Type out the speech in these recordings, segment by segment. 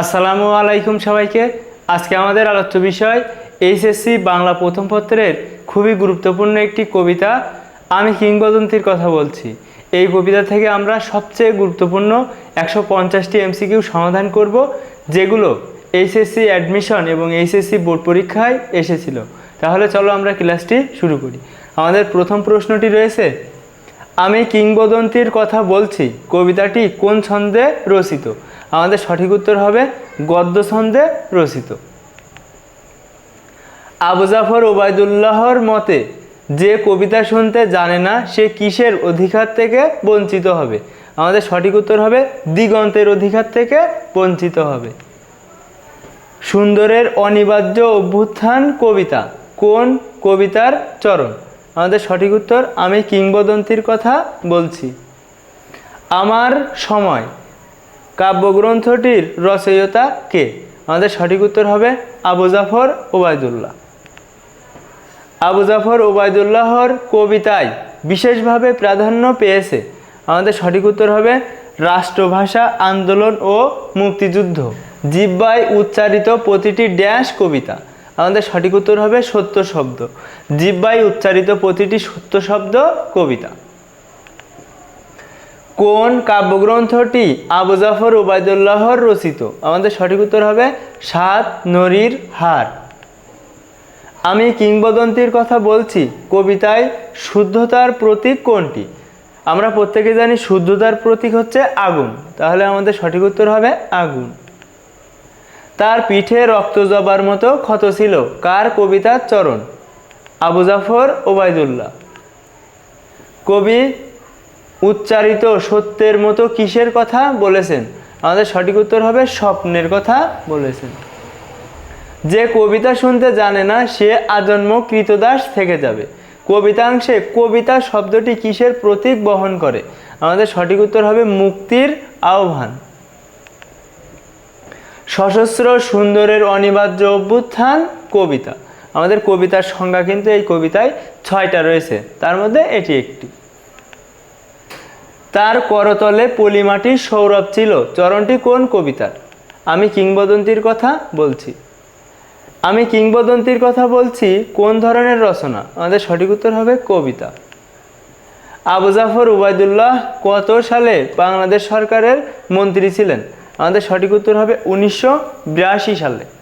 আসসালামু আলাইকুম সবাইকে। আজকে আমাদের আলোচ্য বিষয় এইচএসসি বাংলা প্রথম পত্রের খুবই গুরুত্বপূর্ণ একটি কবিতা, আমি কিংবদন্তির কথা বলছি। এই কবিতা থেকে আমরা সবচেয়ে গুরুত্বপূর্ণ একশো পঞ্চাশটি এমসিকিউ সমাধান করব, যেগুলো এইচএসসি অ্যাডমিশন এবং এইচএসসি বোর্ড পরীক্ষায় এসেছিল। তাহলে চলো আমরা ক্লাসটি শুরু করি। আমাদের প্রথম প্রশ্নটি রয়েছে, আমি কিংবদন্তির কথা বলছি, কবিতাটি কোন ছন্দে রচিত? আমাদের সঠিক উত্তর হবে গদ্য ছন্দে রচিত। আবু জাফর ওবায়দুল্লাহর মতে, যে কবিতা শুনতে জানে না, সে কিসের অধিকার থেকে বঞ্চিত হবে? আমাদের সঠিক উত্তর হবে দিগন্তের অধিকার থেকে বঞ্চিত হবে। সুন্দরের অনিবার্য অভ্যুত্থান কবিতা, কোন কবিতার চরণ? আমাদের সঠিক উত্তর আমি কিংবদন্তির কথা বলছি। আমার সময়। কাব্যগ্রন্থটির রচয়িতা কে? আমাদের সঠিক উত্তর হবে আবু জাফর ওবায়দুল্লাহ। আবু জাফর ওবায়দুল্লাহর কবিতায় বিশেষভাবে প্রাধান্য পেয়েছে। আমাদের সঠিক উত্তর হবে রাষ্ট্রভাষা আন্দোলন ও মুক্তিযুদ্ধ। জিব্বায় উচ্চারিত প্রতিটি ড্যাশ কবিতা। আমাদের সঠিক উত্তর হবে সত্য শব্দ। জিব্বায় উচ্চারিত প্রতিটি সত্য শব্দ কবিতা। কোন কাব্যগ্রন্থটি আবু জাফর ওবায়দুল্লাহর রচিত? আমাদের সঠিক উত্তর হবে সাত নরীর হার। আমি কিংবদন্তির কথা বলছি, কবিতায় শুদ্ধতার প্রতীক কোনটি? আমরা প্রত্যেকে জানি শুদ্ধতার প্রতীক হচ্ছে আগুন। তাহলে আমাদের সঠিক উত্তর হবে আগুন। তার পিঠে রক্ত জবার মতো ক্ষত ছিল, কার কবিতার চরণ? আবু জাফর ওবায়দুল্লাহ কবি উচ্চারিত সত্যের মতো কিসের কথা বলেছেন? আমাদের সঠিক উত্তর হবে স্বপ্নের কথা বলেছেন। যে কবিতা শুনতে জানে না, সে আজন্ম কৃতদাস থেকে যাবে। কবিতাংশে কবিতা শব্দটি কিসের প্রতীক বহন করে? আমাদের সঠিক উত্তর হবে মুক্তির আহ্বান। সশস্ত্র সুন্দরের অনিবার্য অভ্যুত্থান কবিতা। আমাদের কবিতার সংজ্ঞা কিন্তু এই কবিতায় ছয়টা রয়েছে। তার মধ্যে এটি একটি। তার করতলে পলিমাটির সৌরভ ছিল। চরণটি কোন কবিতার? আমি কিংবদন্তির কথা বলছি। আমি কিংবদন্তির কথা বলছি কোন ধরনের রচনা? আমাদের সঠিক উত্তর হবে কবিতা। আবু জাফর উবায়দুল্লাহ কত সালে বাংলাদেশ সরকারের মন্ত্রী ছিলেন? আমাদের সঠিক উত্তর হবে উনিশশো বিরাশি সালে।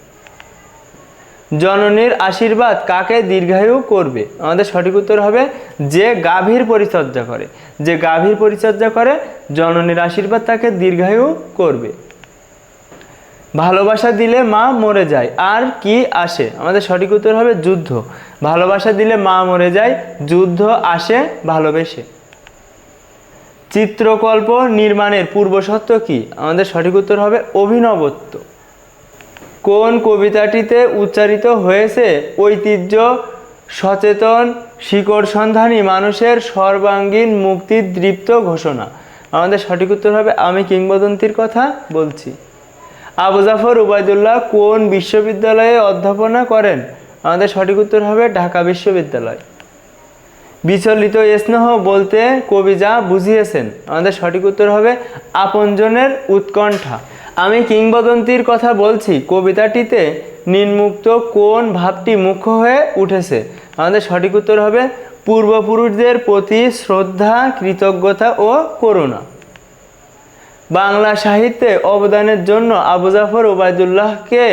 জননীর আশীর্বাদ কাকে দীর্ঘায়ু করবে? আমাদের সঠিক উত্তর হবে যে গাভীর পরিচর্যা করে। যে গাভীর পরিচর্যা করে, জননীর আশীর্বাদ তাকে দীর্ঘায়ু করবে। ভালোবাসা দিলে মা মরে যায়, আর কি আসে? আমাদের সঠিক উত্তর হবে যুদ্ধ। ভালোবাসা দিলে মা মরে যায়, যুদ্ধ আসে ভালোবেসে। চিত্রকল্প নির্মাণের পূর্বশর্ত কি? আমাদের সঠিক উত্তর হবে অভিনবত্ব। কোন কবিতাটিতে উচ্চারিত হয়েছে ঐতিহ্য, সচেতন শিকড় সন্ধানী মানুষের সর্বাঙ্গীন মুক্তির দৃপ্ত ঘোষণা? আমাদের সঠিক উত্তর হবে আমি কিংবদন্তির কথা বলছি। আবু জাফর উবায়দুল্লাহ কোন বিশ্ববিদ্যালয়ে অধ্যাপনা করেন? আমাদের সঠিক উত্তর হবে ঢাকা বিশ্ববিদ্যালয়। বিচলিত স্নেহ বলতে কবি যা বুঝিয়েছেন। আমাদের সঠিক উত্তর হবে আপনজনের উৎকণ্ঠা। আমি কিংবদন্তির কথা বলছি, কবিতাটিতে নিম্মুক্ত কোন ভাবটি মুখ্য হয়ে উঠেছে? আমাদের সঠিক উত্তর হবে, পূর্বপুরুষদের প্রতি শ্রদ্ধা, কৃতজ্ঞতা ও করুণা। বাংলা সাহিত্যে অবদানের জন্য আবু জাফর ওবায়দুল্লাহকে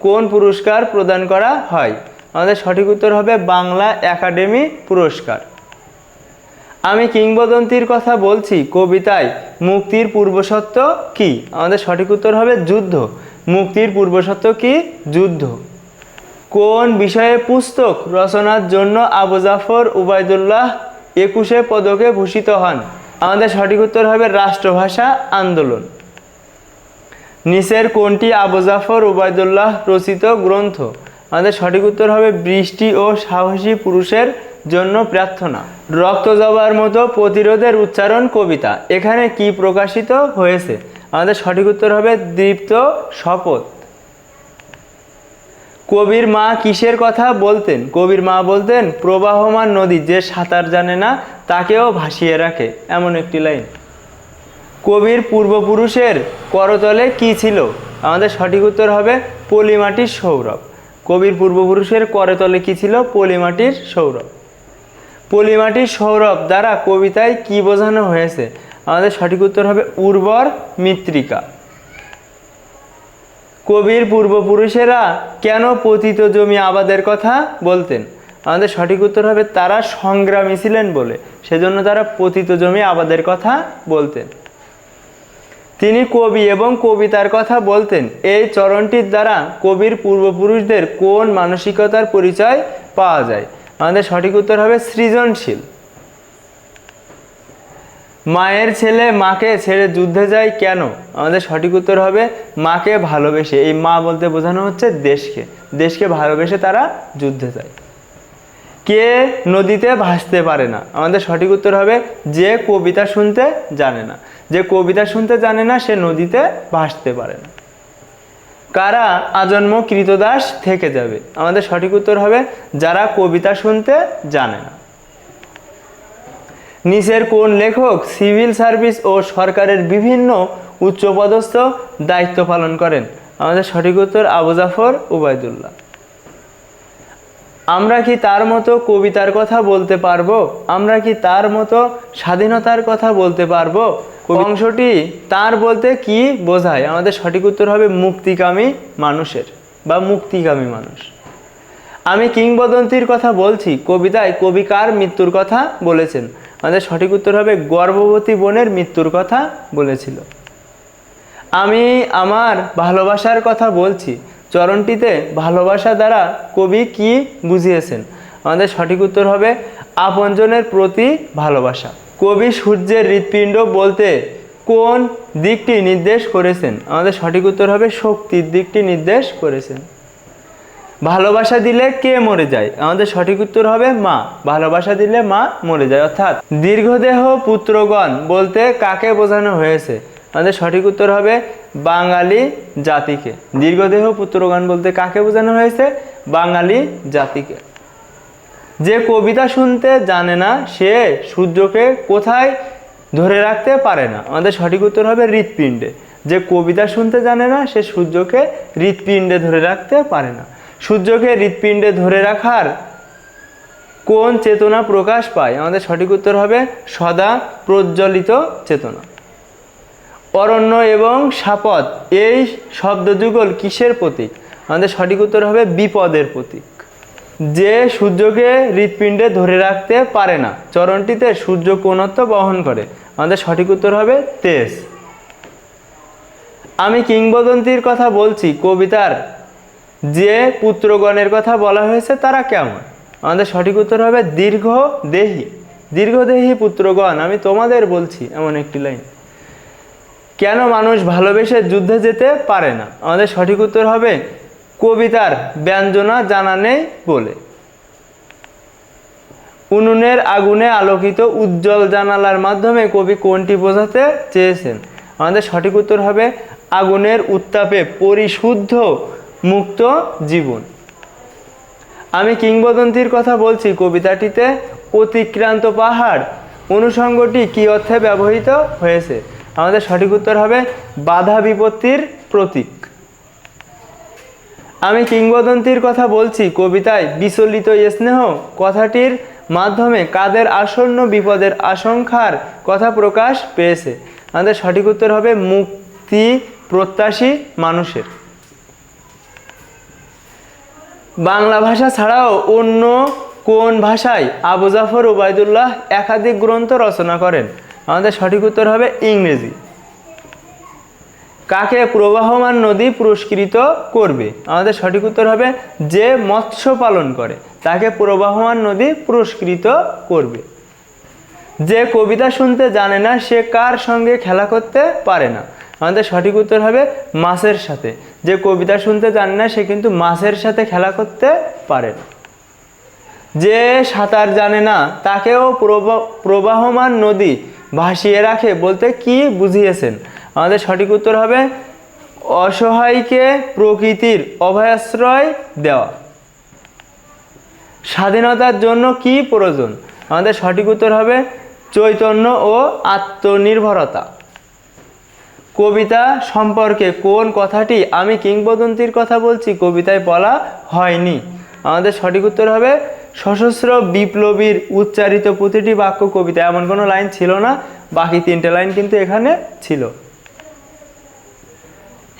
কোন পুরস্কার প্রদান করা হয়? আমাদের সঠিক উত্তর হবে, বাংলা একাডেমি পুরস্কার। আমি কিংবদন্তির কথা বলছি কবিতায়, মুক্তির পূর্বসত্ত্ব কি? আমাদের সঠিক উত্তর হবে যুদ্ধ। মুক্তির পূর্বসত্ত্ব কি? যুদ্ধ। কোন বিষয়ে পুস্তক রচনার জন্য আবু জাফর উবায়দুল্লাহ একুশে পদকে ভূষিত হন? আমাদের সঠিক উত্তর হবে রাষ্ট্রভাষা আন্দোলন। নিচের কোনটি আবু জাফর উবায়দুল্লাহ রচিত গ্রন্থ? আমাদের সঠিক উত্তর হবে বৃষ্টি ও সাহসী পুরুষের জন্য প্রার্থনা। রক্ত জবার মতো প্রতিরোধের উচ্চারণ কবিতা। এখানে কি প্রকাশিত হয়েছে? আমাদের সঠিক উত্তর হবে দীপ্ত শপথ। কবির মা কিসের কথা বলতেন? কবির মা বলতেন, প্রবাহমান নদী যে সাঁতার জানে না, তাকেও ভাসিয়ে রাখে। এমন একটি লাইন। কবির পূর্বপুরুষের করতলে কি ছিল? আমাদের সঠিক উত্তর হবে পলিমাটির সৌরভ। কবির পূর্বপুরুষের করতলে কি ছিল? পলিমাটির সৌরভ। পলিমাটির সৌরভ দ্বারা কবিতায় কি বোঝানো হয়েছে? আমাদের সঠিক উত্তর হবে উর্বর মৃত্তিকা। কবির পূর্বপুরুষেরা কেন পতিত জমি আবাদের কথা বলতেন? আমাদের সঠিক উত্তর হবে তারা সংগ্রামী ছিলেন বলে, সেজন্য তারা পতিত জমি আবাদের কথা বলতেন। তিনি কবি এবং কবিতার কথা বলতেন। এই চরণটির দ্বারা কবির পূর্বপুরুষদের কোন মানসিকতার পরিচয় পাওয়া যায়? আমাদের সঠিক উত্তর হবে সৃজনশীল। মায়ের ছেলে মাকে ছেড়ে যুদ্ধে যায় কেন? আমাদের সঠিক উত্তর হবে মাকে ভালোবেসে। এই মা বলতে বোঝানো হচ্ছে দেশকে। দেশকে ভালোবেসে তারা যুদ্ধে যায়। কে নদীতে ভাসতে পারে না? আমাদের সঠিক উত্তর হবে যে কবিতা শুনতে জানে না। যে কবিতা শুনতে জানে না, সে নদীতে ভাসতে পারে না। কারা আজন্ম কৃতদাস থেকে যাবে? আমাদের সঠিক উত্তর হবে, যারা কবিতা শুনতে জানে না। নিচের কোন লেখক, সিভিল সার্ভিস ও সরকারের বিভিন্ন উচ্চপদস্থ দায়িত্ব পালন করেন? আমাদের সঠিক উত্তর আবু জাফর উবায়দুল্লাহ। আমরা কি তার মতো কবিতার কথা বলতে পারব? আমরা কি তার মতো স্বাধীনতার কথা বলতে পারব? অংশটি তার বলতে কি বোঝায়? আমাদের সঠিক উত্তর হবে মুক্তিকামী মানুষের বা মুক্তিকামী মানুষ। আমি কিংবদন্তির কথা বলছি, কবিতায় কবি কার মৃত্যুর কথা বলেছেন। আমাদের সঠিক উত্তর হবে গর্ভবতী বোনের মৃত্যুর কথা বলেছিল। আমি আমার ভালোবাসার কথা বলছি চরণটিতে ভালোবাসা দ্বারা কবি কি বুঝিয়েছেন? আমাদের সঠিক উত্তর হবে আপনজনের প্রতি ভালোবাসা। কবি সূর্যের হৃৎপিণ্ড বলতে কোন দিকটি নির্দেশ করেছেন? আমাদের সঠিক উত্তর হবে শক্তির দিকটি নির্দেশ করেছেন। ভালোবাসা দিলে কে মরে যায়? আমাদের সঠিক উত্তর হবে মা। ভালোবাসা দিলে মা মরে যায়। অর্থাৎ দীর্ঘদেহ পুত্রগণ বলতে কাকে বোঝানো হয়েছে? আমাদের সঠিক উত্তর হবে বাঙালি জাতিকে। দীর্ঘদেহ পুত্রগণ বলতে কাকে বোঝানো হয়েছে? বাঙালি জাতিকে। যে কবিতা শুনতে জানে না, সে সূর্যকে কোথায় ধরে রাখতে পারে না? আমাদের সঠিক উত্তর হবে হৃৎপিণ্ডে। যে কবিতা শুনতে জানে না, সে সূর্যকে হৃৎপিণ্ডে ধরে রাখতে পারে না। সূর্যকে হৃৎপিণ্ডে ধরে রাখার কোন চেতনা প্রকাশ পায়? আমাদের সঠিক উত্তর হবে সদা প্রজ্বলিত চেতনা। অরণ্য এবং সাপদ, এই শব্দযুগল কিসের প্রতীক? আমাদের সঠিক উত্তর হবে বিপদের প্রতীক। যে সূর্যকে হৃৎপিণ্ডে ধরে রাখতে পারে না, চরণটিতে সূর্য কোণত্ব বহন করে। আমাদের সঠিক উত্তর হবে তেজ। আমি কিংবদন্তির কথা বলছি, কবিতার যে পুত্রগণের কথা বলা হয়েছে তারা কেমন? আমাদের সঠিক উত্তর হবে দীর্ঘ দেহি দীর্ঘদেহী পুত্রগণ, আমি তোমাদের বলছি, এমন একটি লাইন। কেন মানুষ ভালোবেসে যুদ্ধে যেতে পারে না? আমাদের সঠিক উত্তর হবে কবিতার ব্যঞ্জনা জানা নেই বলে। উনুনের আগুনে আলোকিত উজ্জ্বল জানালার মাধ্যমে কবি কোনটি বোঝাতে চেয়েছেন? আমাদের সঠিক উত্তর হবে আগুনের উত্তাপে পরিশুদ্ধ মুক্ত জীবন। আমি কিংবদন্তির কথা বলছি কবিতাটিতে অতিক্রান্ত পাহাড়। অনুষঙ্গটি কি অর্থে ব্যবহৃত হয়েছে? আমাদের সঠিক উত্তর হবে বাধা বিপত্তির প্রতীক। আমি কিংবদন্তির কথা বলছি, কবিতায় বিচলিত স্নেহ কথাটির মাধ্যমে কাদের আসন্ন বিপদের আশঙ্কার কথা প্রকাশ পেয়েছে। আমাদের সঠিক উত্তর হবে মুক্তি প্রত্যাশী মানুষের। বাংলা ভাষা ছাড়াও অন্য কোন ভাষায় আবু জাফর ওবায়দুল্লাহ একাধিক গ্রন্থ রচনা করেন? আমাদের সঠিক উত্তর হবে ইংরেজি। কাকে প্রবাহমান নদী পুরস্কৃত করবে? আমাদের সঠিক উত্তর হবে যে মৎস্য পালন করে, তাকে প্রবাহমান নদী পুরস্কৃত করবে। যে কবিতা শুনতে জানে না, সে কার সঙ্গে খেলা করতে পারে না? আমাদের সঠিক উত্তর হবে মাছের সাথে। যে কবিতা শুনতে জানে না, সে কিন্তু মাছের সাথে খেলা করতে পারে না। যে সাঁতার জানে না, তাকেও প্রবা- প্রবাহমান নদী ভাসিয়ে রাখে বলতে কি বুঝিয়েছেন? আমাদের সঠিক উত্তর হবে অসহায়কে প্রকৃতির অভয়াশ্রয় দেওয়া। স্বাধীনতার জন্য কি প্রয়োজন? আমাদের সঠিক উত্তর হবে চৈতন্য ও আত্মনির্ভরতা। কবিতা সম্পর্কে কোন কথাটি আমি কিংবদন্তির কথা বলছি কবিতায় বলা হয়নি। আমাদের সঠিক উত্তর হবে সশস্ত্র বিপ্লবীর উচ্চারিত প্রতিটি বাক্য কবিতা, এমন কোনো লাইন ছিল না, বাকি তিনটে লাইন কিন্তু এখানে ছিল।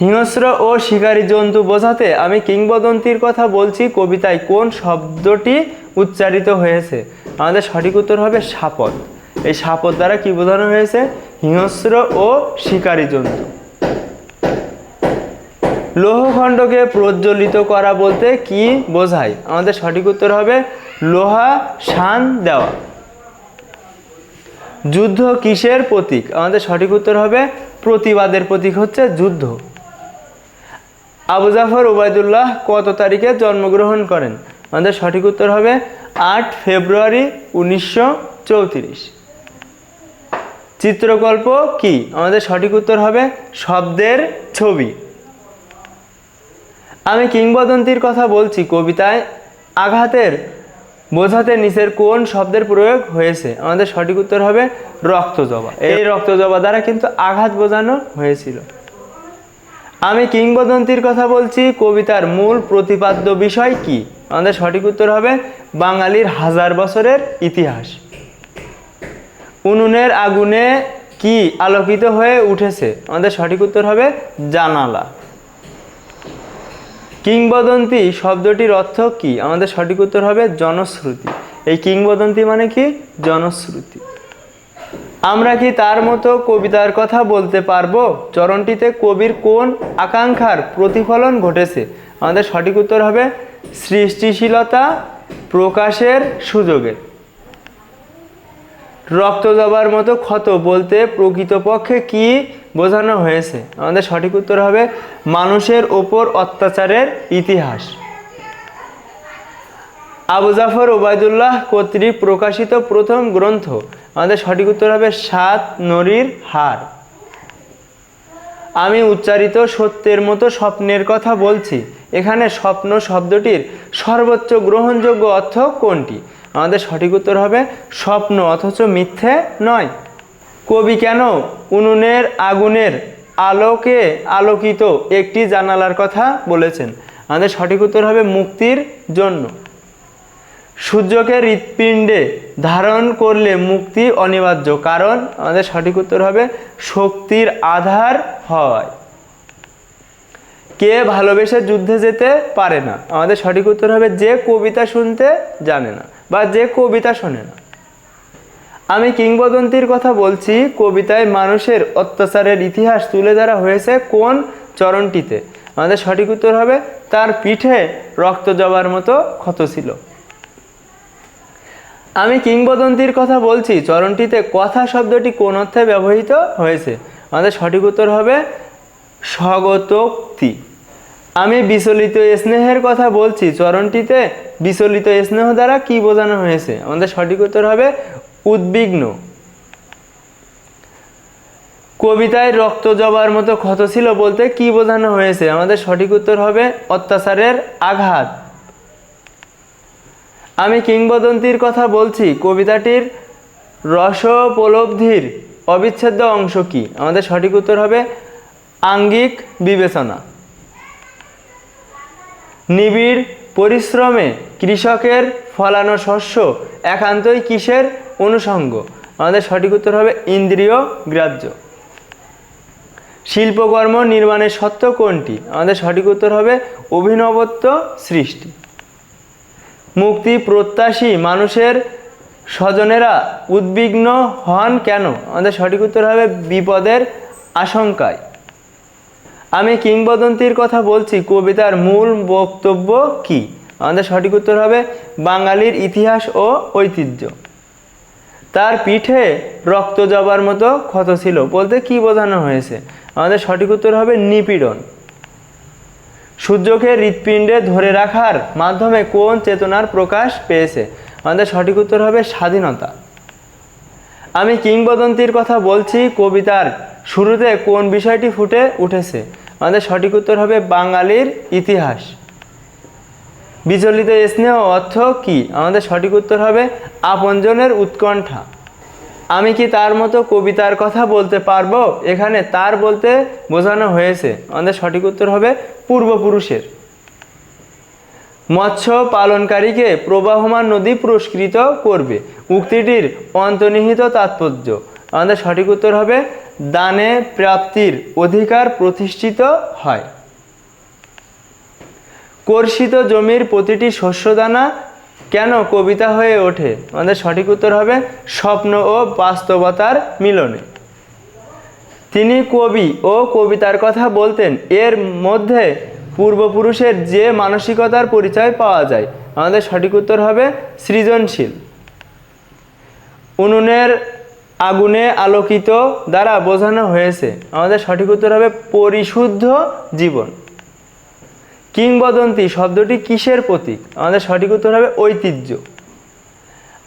হিংস্র ও শিকারী জন্তু বোঝাতে আমি কিংবদন্তির কথা বলছি কবিতায় কোন শব্দটি উচ্চারিত হয়েছে। আমাদের সঠিক উত্তর হবে সাপদ। এই সাপদ দ্বারা কি বোঝানো হয়েছে? হিংস্র ও শিকারী জন্তু। লৌহখণ্ডকে প্রজ্বলিত করা বলতে কি বোঝায়? আমাদের সঠিক উত্তর হবে লোহা শান দেওয়া। যুদ্ধ কিসের প্রতীক? আমাদের সঠিক উত্তর হবে প্রতিবাদের প্রতীক হচ্ছে যুদ্ধ। আবু জাফর ওবায়দুল্লাহ কত তারিখে জন্মগ্রহণ করেন? আমাদের সঠিক উত্তর হবে আট ফেব্রুয়ারি উনিশশো চৌত্রিশ। চিত্রকল্প কি? আমাদের সঠিক উত্তর হবে শব্দের ছবি। আমি কিংবদন্তির কথা বলছি কবিতায় আঘাতের বোঝাতে নিচের কোন শব্দের প্রয়োগ হয়েছে। আমাদের সঠিক উত্তর হবে রক্তজবা এই রক্তজবা দ্বারা কিন্তু আঘাত বোঝানো হয়েছিল। আমি কিংবদন্তির কথা বলছি কবিতার মূল প্রতিপাদ্য বিষয় কি? আমাদের সঠিক উত্তর হবে বাঙালির হাজার বছরের ইতিহাস। উনুনের আগুনে কি আলোকিত হয়ে উঠেছে? আমাদের সঠিক উত্তর হবে জানালা। কিংবদন্তি শব্দটির অর্থ কি? আমাদের সঠিক উত্তর হবে জনশ্রুতি। এই কিংবদন্তি মানে কি? জনশ্রুতি। আমরা কি তার মতো কবিতার কথা বলতে পারব? চরণটিতে কবির কোন আকাঙ্ক্ষার প্রতিফলন ঘটেছে? আমাদের সঠিক উত্তর হবে সৃষ্টিশীলতা প্রকাশের সুযোগে। রক্ত জবার মতো ক্ষত বলতে প্রকৃতপক্ষে কি বোঝানো হয়েছে। আমাদের সঠিক উত্তর হবে মানুষের ওপর অত্যাচারের ইতিহাস। আবু জাফর ওবায়দুল্লাহ কর্তৃক প্রকাশিত প্রথম গ্রন্থ। আমাদের সঠিক উত্তর হবে সাত নরীর হার। আমি উচ্চারিত সত্যের মতো স্বপ্নের কথা বলছি। এখানে স্বপ্ন শব্দটির সর্বোচ্চ গ্রহণযোগ্য অর্থ কোনটি? আমাদের সঠিক উত্তর হবে স্বপ্ন, অথচ মিথ্যে নয়। কবি কেন উনুনের আগুনের আলোকে আলোকিত একটি জানালার কথা বলেছেন? আমাদের সঠিক উত্তর হবে মুক্তির জন্য। সূর্যকে হৃৎপিণ্ডে ধারণ করলে মুক্তি অনিবার্য, কারণ আমাদের সঠিক উত্তর হবে শক্তির আধার হয়। কে ভালোবেসে যুদ্ধে যেতে পারে না? আমাদের সঠিক উত্তর হবে যে কবিতা শুনতে জানে না বা যে কবিতা শোনে না। আমি কিংবদন্তির কথা বলছি কবিতায় মানুষের অত্যাচারের ইতিহাস তুলে ধরা হয়েছে কোন চরণটিতে? আমাদের সঠিক উত্তর হবে, তার পিঠে রক্ত জবার মতো ক্ষত ছিল। আমি কিংবদন্তির কথা বলছি, চরণটিতে কথা শব্দটি কোন অর্থে ব্যবহৃত হয়েছে? আমাদের সঠিক উত্তর হবে, স্বগতোক্তি। আমি বিচলিত স্নেহের কথা বলছি, চরণটিতে বিচলিত স্নেহ দ্বারা কি বোঝানো হয়েছে? আমাদের সঠিক উত্তর হবে উদ্বিগ্ন। কবিতায় রক্ত জবার মতো ক্ষত ছিল বলতে কি বোঝানো হয়েছে? আমাদের সঠিক উত্তর হবে অত্যাচারের আঘাত। আমি কিংবদন্তির কথা বলছি, কবিতাটির রসোপলব্ধির অবিচ্ছেদ্য অংশ কি? আমাদের সঠিক উত্তর হবে আঙ্গিক বিবেচনা। নিবিড় পরিশ্রমে কৃষকের ফলানো শস্য একান্তই কিসের অনুষঙ্গ। আমাদের সঠিক উত্তর হবে ইন্দ্রিয় গ্রাহ্য। শিল্পকর্ম নির্মাণের সত্য কোনটি? আমাদের সঠিক উত্তর হবে অভিনবত্ব সৃষ্টি। মুক্তি প্রত্যাশী মানুষের স্বজনেরা উদ্বিগ্ন হন কেন? আমাদের সঠিক উত্তর হবে বিপদের আশঙ্কায়। আমি কিংবদন্তির কথা বলছি, কবিতার মূল বক্তব্য কি? আমাদের সঠিক উত্তর হবে বাঙালির ইতিহাস ও ঐতিহ্য। তার পিঠে রক্ত জবার মতো ক্ষত ছিল। বলতে কি বোঝানো হয়েছে? আমাদের সঠিক উত্তর হবে নিপীড়ন। সূর্যকে হৃৎপিণ্ডে ধরে রাখার মাধ্যমে কোন চেতনার প্রকাশ পেয়েছে? আমাদের সঠিক উত্তর হবে স্বাধীনতা। আমি কিংবদন্তির কথা বলছি কবিতার শুরুতে কোন বিষয়টি ফুটে উঠেছে? আমাদের সঠিক উত্তর হবে বাঙালির ইতিহাস। বিচলিত স্নেহ অর্থ কি? আমাদের সঠিক উত্তর হবে আপনজনের উৎকণ্ঠা। আমি কি তার মতো কবিতার কথা বলতে পারব? এখানে তার বলতে বোঝানো হয়েছে। আমাদের সঠিক উত্তর হবে পূর্বপুরুষের। মৎস্য পালনকারীকে প্রবাহমান নদী পুরস্কৃত করবে। উক্তিটির অন্তর্নিহিত তাৎপর্য। আমাদের সঠিক উত্তর হবে দানে প্রাপ্তির অধিকার প্রতিষ্ঠিত হয়। কর্ষিত জমির প্রতিটি শস্যদানা কেন কবিতা হয়ে ওঠে? আমাদের সঠিক উত্তর হবে স্বপ্ন ও বাস্তবতার মিলনে। তিনি কবি ও কবিতার কথা বলতেন। এর মধ্যে পূর্বপুরুষের যে মানসিকতার পরিচয় পাওয়া যায়, আমাদের সঠিক উত্তর হবে সৃজনশীল। উনুনের আগুনে আলোকিত দ্বারা বোঝানো হয়েছে। আমাদের সঠিক উত্তর হবে পরিশুদ্ধ জীবন। কিংবদন্তি শব্দটি কিসের প্রতীক? আমাদের সঠিক উত্তর হবে ঐতিহ্য।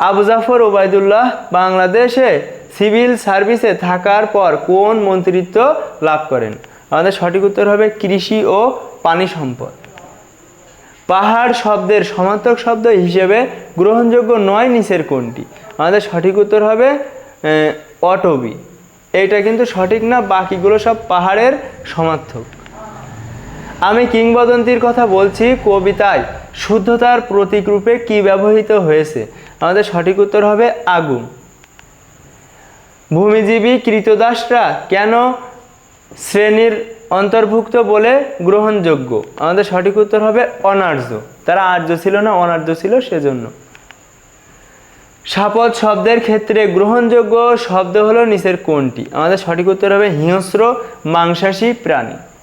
আবু জাফর ওবায়দুল্লাহ বাংলাদেশে সিভিল সার্ভিসে থাকার পর কোন মন্ত্রিত্ব লাভ করেন? আমাদের সঠিক উত্তর হবে কৃষি ও পানি সম্পদ। পাহাড় শব্দের সমার্থক শব্দ হিসেবে গ্রহণযোগ্য নয় নিচের কোনটি? আমাদের সঠিক উত্তর হবে অটবি। এইটা কিন্তু সঠিক না, বাকিগুলো সব পাহাড়ের সমার্থক। আমি কিংবদন্তির কথা বলছি কবিতায়। শুদ্ধতার প্রতীক রূপে কি ব্যবহৃত হয়েছে? আমাদের সঠিক উত্তর হবে আগুন। ভূমিজীবী কৃতদাসরা কেন শ্রেণির অন্তর্ভুক্ত বলে গ্রহণযোগ্য? আমাদের সঠিক উত্তর হবে অনার্য। তারা আর্য ছিল না, অনার্য ছিল সেজন্য। সাপদ শব্দের ক্ষেত্রে গ্রহণযোগ্য শব্দ হলো নিচের কোনটি? আমাদের সঠিক উত্তর হবে হিংস্র, মাংসাশী প্রাণী।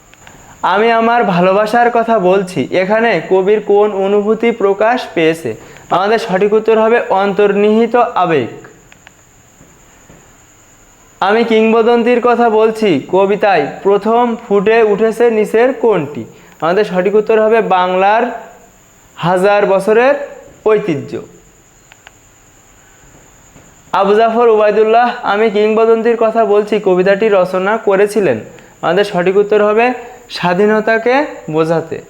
আমি আমার ভালোবাসার কথা বলছি। এখানে কবির কোন অনুভূতি প্রকাশ পেয়েছে? আমাদের সঠিক উত্তর হবে অন্তর্নিহিত আবেগ। আমি কিংবদন্তির কথা বলছি। কবিতায় প্রথম ফুটে উঠেছে নিচের কোনটি আমাদের সঠিক উত্তর হবে বাংলার হাজার বছরের ঐতিহ্য। আবু জাফর উবায়দুল্লাহ, আমি কিংবদন্তির কথা বলছি। কবিতাটি রচনা করেছিলেন। আমাদের সঠিক উত্তর হবে স্বাধীনতাকে বোঝাতে।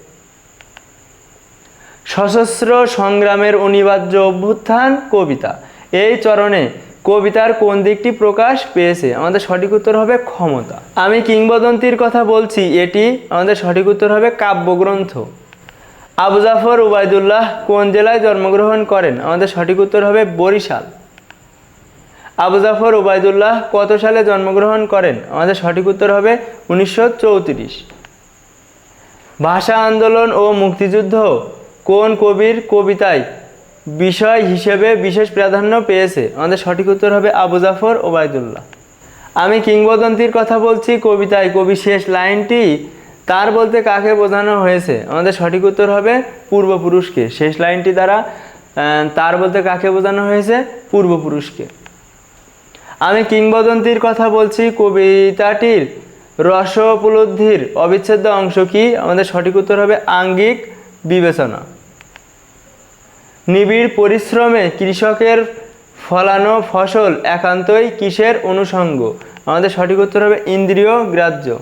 সশস্ত্র সংগ্রামের অনিবার্য অভ্যুত্থান কবিতা। এই চরণে কবিতার কোন দিকটি প্রকাশ পেয়েছে? আমাদের সঠিক উত্তর হবে ক্ষমতা। আমি কিংবদন্তির কথা বলছি, এটি আমাদের সঠিক উত্তর হবে কাব্যগ্রন্থ। আবু জাফর উবায়দুল্লাহ কোন জেলায় জন্মগ্রহণ করেন? আমাদের সঠিক উত্তর হবে বরিশাল। আবু জাফর ওবায়দুল্লাহ কত সালে জন্মগ্রহণ করেন? আমাদের সঠিক উত্তর হবে উনিশশো চৌত্রিশ। ভাষা আন্দোলন ও মুক্তিযুদ্ধ কোন কবির কবিতায় বিষয় হিসেবে বিশেষ প্রাধান্য পেয়েছে? আমাদের সঠিক উত্তর হবে আবু জাফর ওবায়দুল্লাহ। আমি কিংবদন্তির কথা বলছি, কবিতায় কবি শেষ লাইনটি তার বলতে কাকে বোঝানো হয়েছে? আমাদের সঠিক উত্তর হবে পূর্বপুরুষকে। শেষ লাইনটি দ্বারা তার বলতে কাকে বোঝানো হয়েছে? পূর্বপুরুষকে। আমি কিংবদন্তির কথা বলছি, কবিতাটির রস উপলব্ধির অবিচ্ছেদ্য অংশ কি? আমাদের সঠিক উত্তর হবে আঙ্গিক বিবেচনা। নিবিড় পরিশ্রমে কৃষকের ফলানো ফসল একান্তই কিসের অনুষঙ্গ? আমাদের সঠিক উত্তর হবে ইন্দ্রিয় গ্রাহ্য।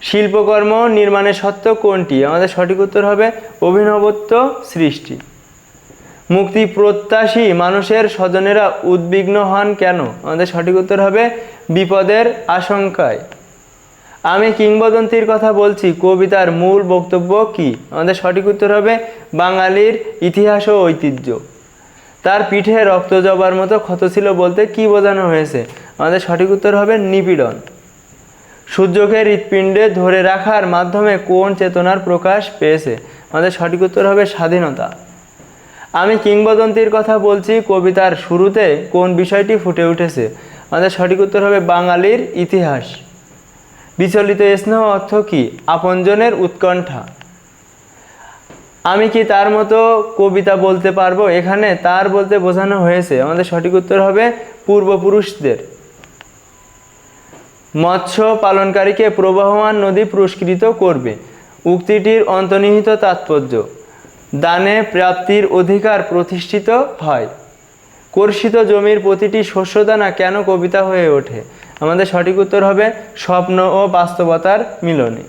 শিল্পকর্ম নির্মাণের সত্য কোনটি? আমাদের সঠিক উত্তর হবে অভিনবত্ব সৃষ্টি। মুক্তি প্রত্যাশী মানুষের স্বজনেরা উদ্বিগ্ন হন কেন? আমাদের সঠিক উত্তর হবে বিপদের আশঙ্কায়। আমি কিংবদন্তির কথা বলছি, কবিতার মূল বক্তব্য কি? আমাদের সঠিক উত্তর হবে বাঙালির ইতিহাস ও ঐতিহ্য। তার পিঠে রক্ত জবার মতো ক্ষত ছিল বলতে কি বোঝানো হয়েছে? আমাদের সঠিক উত্তর হবে নিপীড়ন। সূর্যকে হৃৎপিণ্ডে ধরে রাখার মাধ্যমে কোন চেতনার প্রকাশ পেয়েছে? আমাদের সঠিক উত্তর হবে স্বাধীনতা। আমি কিংবদন্তির কথা বলছি কবিতার শুরুতে কোন বিষয়টি ফুটে উঠেছে? আমাদের সঠিক উত্তর হবে বাঙালির ইতিহাস। বিচলিত স্নেহ অর্থ কি? আপনজনের উৎকণ্ঠা। আমি কি তার মতো কবিতা বলতে পারব? এখানে তার বলতে বোঝানো হয়েছে। আমাদের সঠিক উত্তর হবে পূর্বপুরুষদের। মৎস্য পালনকারীকে প্রবাহমান নদী পুরস্কৃত করবে। উক্তিটির অন্তর্নিহিত তাৎপর্য, দানে প্রাপ্তির অধিকার প্রতিষ্ঠিত হয়। কর্ষিত জমির প্রতিটি শস্যদানা কেন কবিতা হয়ে ওঠে? আমাদের সঠিক উত্তর হবে স্বপ্ন ও বাস্তবতার মিলনে।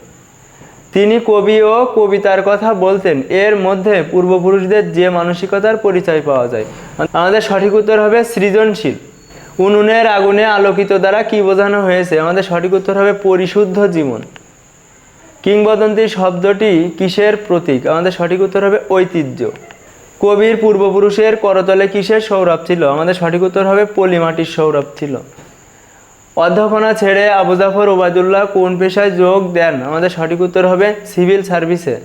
তিনি কবি ও কবিতার কথা বলতেন। এর মধ্যে পূর্বপুরুষদের যে মানসিকতার পরিচয় পাওয়া যায়। আমাদের সঠিক উত্তর হবে সৃজনশীল। উনুনের আগুনে আলোকিত দ্বারা কি বোঝানো হয়েছে? আমাদের সঠিক উত্তর হবে পরিশুদ্ধ জীবন। কিংবদন্তি শব্দটি কিসের প্রতীক? আমাদের সঠিক উত্তর হবে ঐতিহ্য। কবির পূর্বপুরুষের করতলে কিসের সৌরভ ছিল? আমাদের সঠিক উত্তর হবে পলিমাটির সৌরভ ছিল। অধ্যাপনা ছেড়ে আবু জাফর ওবায়দুল্লাহ কোন পেশায় যোগ দেন? আমাদের সঠিক উত্তর হবে সিভিল সার্ভিসে।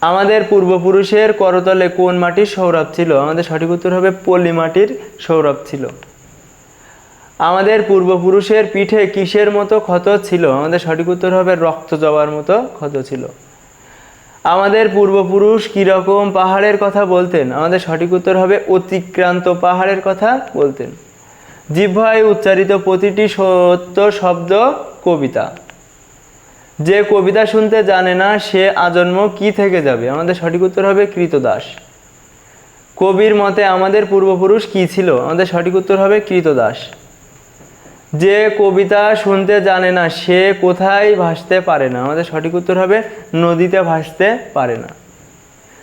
আমাদের পূর্বপুরুষের করতলে কোন মাটির সৌরভ ছিল? আমাদের সঠিক উত্তর হবে পলি মাটির সৌরভ ছিল। আমাদের পূর্বপুরুষের পিঠে কিসের মতো ক্ষত ছিল? আমাদের সঠিক উত্তর হবে রক্ত জবার মতো ক্ষত ছিল। আমাদের পূর্বপুরুষ কীরকম পাহাড়ের কথা বলতেন? আমাদের সঠিক উত্তর হবে অতিক্রান্ত পাহাড়ের কথা বলতেন। জিহ্বায় উচ্চারিত প্রতিটি সত্য শব্দ কবিতা। যে কবিতা শুনতে জানে না সে আজন্ম কি থেকে যাবে? আমাদের সঠিক উত্তর হবে কৃতদাস। কবির মতে আমাদের পূর্বপুরুষ কি ছিল? আমাদের সঠিক উত্তর হবে কৃতদাস। যে কবিতা শুনতে জানে না সে কোথায় ভাসতে পারে না? আমাদের সঠিক উত্তর হবে নদীতে ভাসতে পারে না।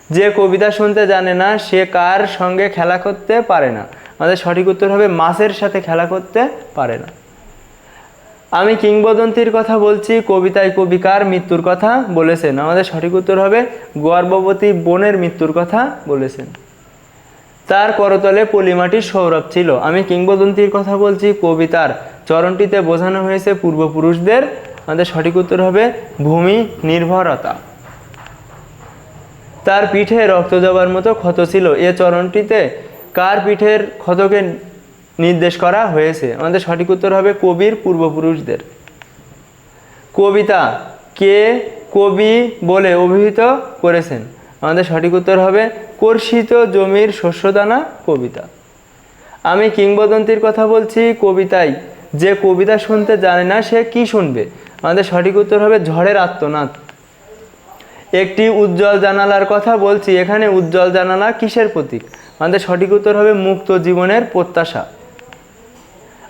যে কবিতা শুনতে জানে না সে কার সঙ্গে খেলা করতে পারে না? আমাদের সঠিক উত্তর হবে মাছের সাথে খেলা করতে পারে না। আমি কিংবদন্তির কথা বলছি, কবিতায় কবি কার মৃত্যুর কথা বলেছেন। আমাদের সঠিক উত্তর হবে গর্ভবতী বোনের মৃত্যুর কথা বলেছেন। তার করতলে পলিমাটির সৌরভ ছিল। আমি কিংবদন্তির কথা বলছি, কবিতার চরণটিতে বোঝানো হয়েছে পূর্বপুরুষদের। আমাদের সঠিক উত্তর হবে ভূমি নির্ভরতা। তার পিঠে রক্ত যাবার মতো ক্ষত ছিল। এ চরণটিতে কার পিঠের ক্ষতকে নির্দেশ করা হয়েছে? আমাদের সঠিক উত্তর হবে কবির পূর্বপুরুষদের। কবিতা কে কবি বলে অভিহিত করেছেন? আমাদের সঠিক উত্তর হবে কর্ষিত জমির শস্যদানা কবিতা। আমি কিংবদন্তির কথা বলছি কবিতায় যে কবিতা শুনতে জানে না সে কি শুনবে? আমাদের সঠিক উত্তর হবে ঝড়ের আত্মনাদ একটি উজ্জ্বল জানালার কথা বলছি, এখানে উজ্জ্বল জানালা কিসের প্রতীক? আমাদের সঠিক উত্তর হবে মুক্ত জীবনের প্রত্যাশা।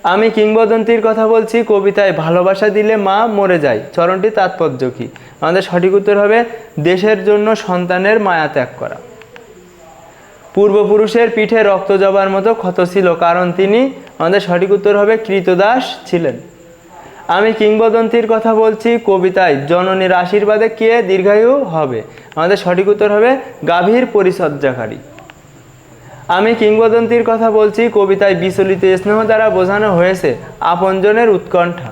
আমি কিংবদন্তির কথা বলছি, কবিতায় ভালোবাসা দিলে মা মরে যায়, চরণটি তাৎপর্য কি? আমাদের সঠিক উত্তর হবে দেশের জন্য সন্তানের মায়া ত্যাগ করা। পূর্বপুরুষের পিঠে রক্ত জবার মতো ক্ষত ছিল, কারণ তিনি আমাদের সঠিক উত্তর হবে কৃতদাস ছিলেন। আমি কিংবদন্তির কথা বলছি, কবিতায় জননীর আশীর্বাদে কে দীর্ঘায়ু হবে? আমাদের সঠিক উত্তর হবে গাভীর পরিচর্যাকারী। আমি কিংবদন্তির কথা বলছি, কবিতায় বিচলিত স্নেহ দ্বারা বোঝানো হয়েছে আপনজনের উৎকণ্ঠা।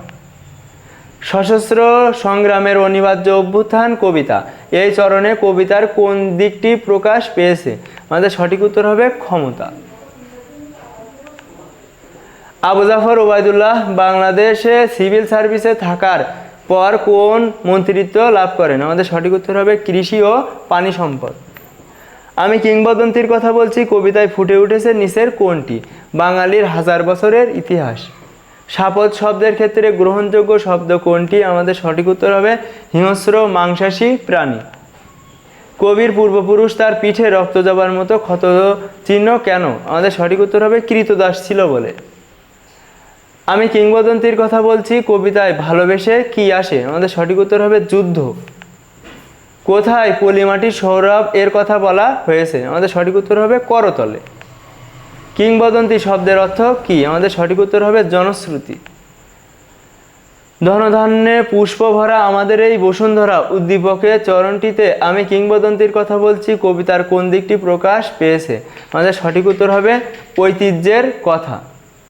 সশস্ত্র সংগ্রামের অনিবার্য অভ্যুত্থান কবিতা। এই চরণে কবিতার কোন দিকটি প্রকাশ পেয়েছে? আমাদের সঠিক উত্তর হবে ক্ষমতা। আবু জাফর ওবায়দুল্লাহ বাংলাদেশে সিভিল সার্ভিসে থাকার পর কোন মন্ত্রিত্ব লাভ করেন? আমাদের সঠিক উত্তর হবে কৃষি ও পানি সম্পদ। আমি কিংবদন্তির কথা বলছি, কবিতায় ফুটে উঠেছে নিচের কোনটি বাঙালির হাজার বছরের ইতিহাস। সাপদ শব্দের ক্ষেত্রে গ্রহণযোগ্য শব্দ কোনটি আমাদের সঠিক উত্তর হবে হিংস্র মাংসাশী প্রাণী। কবির পূর্বপুরুষ তার পিঠে রক্ত যাবার মতো ক্ষত চিহ্ন কেন? আমাদের সঠিক উত্তর হবে কৃতদাস ছিল বলে। আমি কিংবদন্তির কথা বলছি, কবিতায় ভালোবেসে কি আসে? আমাদের সঠিক উত্তর হবে যুদ্ধ। কোথায় পলিমাটির সৌরভ এর কথা বলা হয়েছে? আমাদের সঠিক উত্তর হবে করতলে। কিংবদন্তি শব্দের অর্থ কি? আমাদের সঠিক উত্তর হবে জনশ্রুতি। ধনধান্যে পুষ্প ভরা আমাদের এই বসুন্ধরা উদ্দীপকের চরণটিতে আমি কিংবদন্তির কথা বলছি, কবিতার কোন দিকটি প্রকাশ পেয়েছে? আমাদের সঠিক উত্তর হবে ঐতিহ্যের কথা।